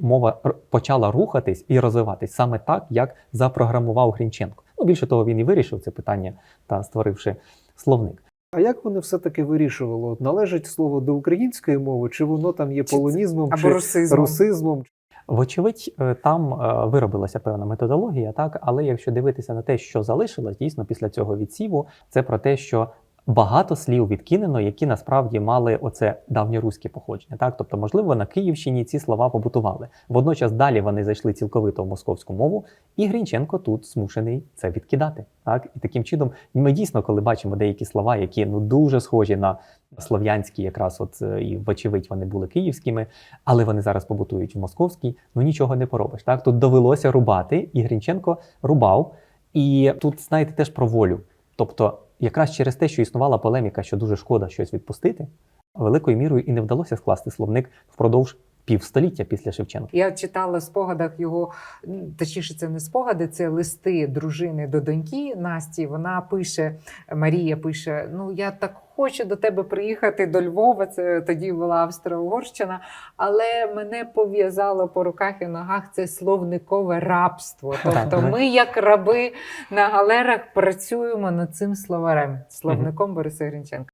мова почала рухатись і розвиватись саме так, як запрограмував Грінченко. Ну більше того, він і вирішив це питання та створивши словник. А як вони все-таки вирішували? От належить слово до української мови, чи воно там є полонізмом, Або чи русизмом. русизмом? Вочевидь, е, там е, виробилася певна методологія, так але якщо дивитися на те, що залишилось дійсно після цього відсіву, це про те, що багато слів відкинено, які насправді мали оце давньоруське походження. Так, тобто, можливо, на Київщині ці слова побутували. Водночас далі вони зайшли цілковито в московську мову, і Грінченко тут змушений це відкидати. Так, і таким чином, ми дійсно, коли бачимо деякі слова, які ну дуже схожі на слов'янські, якраз от е, і вочевидь вони були київськими, але вони зараз побутують в московській, ну нічого не поробиш. Так тут довелося рубати, і Грінченко рубав. І тут, знаєте, теж про волю. Тобто, якраз через те, що існувала полеміка, що дуже шкода щось відпустити, великою мірою і не вдалося скласти словник впродовж півстоліття після Шевченка. Я читала в спогадах його, точніше, це не спогади, це листи дружини до доньки Насті. Вона пише, Марія пише: Ну, я так хочу до тебе приїхати до Львова. Це тоді була Австро-Угорщина, але мене пов'язало по руках і ногах це словникове рабство. Тобто, ми, як раби на галерах, працюємо над цим словарем, словником Бориса Гринченка.